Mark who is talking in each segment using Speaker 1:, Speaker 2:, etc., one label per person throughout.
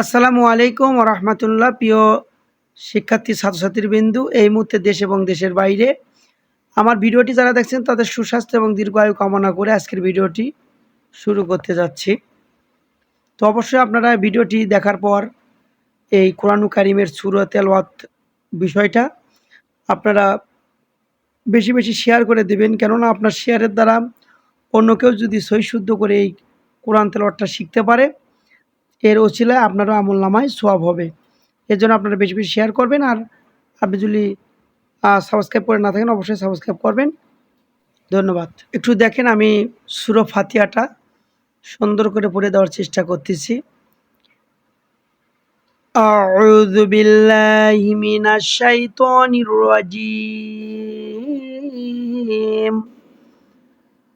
Speaker 1: আসসালামু আলাইকুম রহমতুল্লাহ প্রিয় শিক্ষার্থী ছাত্রছাত্রীর বিন্দু এই মুহূর্তে দেশ এবং দেশের বাইরে। আমার ভিডিওটি যারা দেখছেন, তাদের সুস্বাস্থ্য এবং দীর্ঘায়ু কামনা করে আজকের ভিডিওটি শুরু করতে যাচ্ছি। তো অবশ্যই আপনারা ভিডিওটি দেখার পর এই কোরআনু কারিমের সুরত তেলওয়াত বিষয়টা আপনারা বেশি বেশি শেয়ার করে দেবেন। কেননা আপনার শেয়ারের দ্বারা অন্য কেউ যদি সই শুদ্ধ করে এই কোরআন তেলওয়াতটা শিখতে পারে এর ওসিলায় আপনারও আমল নামায় সোয়াব হবে এর জন্য আপনারা বেশি বেশি শেয়ার করবেন আর আপনি যদি সাবস্ক্রাইব করে না থাকেন অবশ্যই সাবস্ক্রাইব করবেন ধন্যবাদ একটু দেখেন আমি সুরো ফাতিয়াটা সুন্দর করে পড়ে দেওয়ার চেষ্টা করতেছি أعوذ بالله من الشيطان الرجيم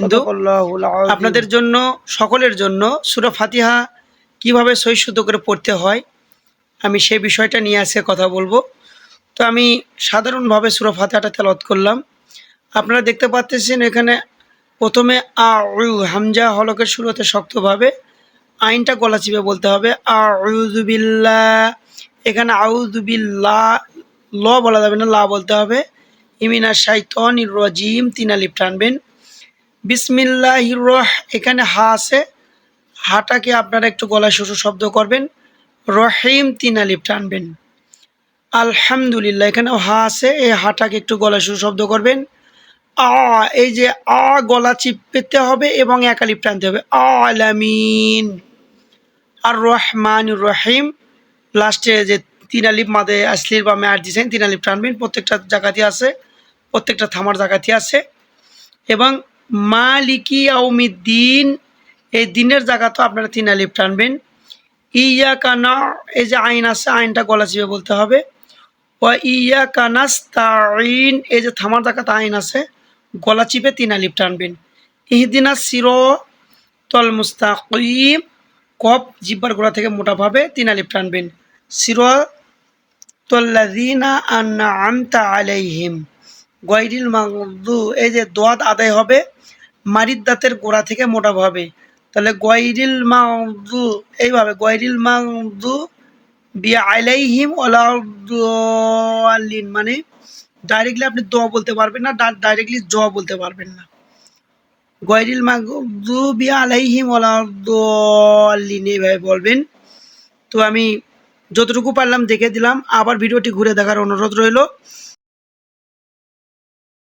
Speaker 1: কিন্তু আপনাদের জন্য সকলের জন্য সুরা ফাতিহা কীভাবে সহিষ্ণুত করে পড়তে হয় আমি সে বিষয়টা নিয়ে আসে কথা বলব। তো আমি সাধারণভাবে সুরা ফাতিহাটা তেলত করলাম। আপনারা দেখতে পাচ্ছেন এখানে প্রথমে আ উ হামজা হলকের শুরুতে শক্তভাবে আইনটা গলা চিপে বলতে হবে। আউদুবিল্লা এখানে আউজুবিল্লা ল বলা যাবে না লা বলতে হবে। ইমিনা সাইতন রজিম তিনালিপ টানবেন। বিসমিল্লাহ রহ, এখানে হা আছে। হাটাকে আপনারা একটু গলায় শুশু শব্দ করবেন। রহিম তিন আলিফ টানবেন। আলহামদুলিল্লাহ এখানে হা আছে। এই হাটাকে একটু গলায় শুশু শব্দ করবেন। আ, এই যে আ, গলা চিপতে হবে এবং একালিপ টানতে হবে। আলামিন। আর রহমান রহিম। লাস্টে যে তিন আলিপ মাদে আসলির বা ম্যাট দিয়েছেন তিন আলিপ টানবেন। প্রত্যেকটা জায়গাতে আছে, প্রত্যেকটা থামার জায়গাতে আছে। এবং মালিকি আউমিদ্দিন এই দিনের জায়গাতেও আপনারা তিন আলিপ টানবেন। ইয়া কানা এই যে আইন আছে, আইনটা গলা চিপে বলতে হবে। ও ইয়া কানাস্তাইন এই যে থামার জায়গাতে আইন আছে, গলা চিপে তিন আলিফ টানবেন। ইহদিনা সির তল মুস্তাকিম কপ জিব্বার গোড়া থেকে মোটাভাবে তিন আলিপ টানবেন। সির তল্লাদিনা আন্না আমতা আলাইহিম। গয়রিল মাগদু, এই যে দোয়াত আদায় হবে মারিদ দাঁতের গোড়া থেকে মোটাভাবে তাহলে গয়রিল মাগদু, এইভাবে গয়রিল মাগদু, বিয়া আলাইহিম ওলাউদ্দিন মানে ডাইরেক্টলি আপনি দ বলতে পারবেন না ডাইরেক্টলি জ বলতে পারবেন না। গয়রিল মাগদুবি আলাইহিম ওলাউদ্দিন এইভাবে বলবেন। তো আমি যতটুকু পারলাম দেখে দিলাম। আবার ভিডিওটি ঘুরে দেখার অনুরোধ রইল।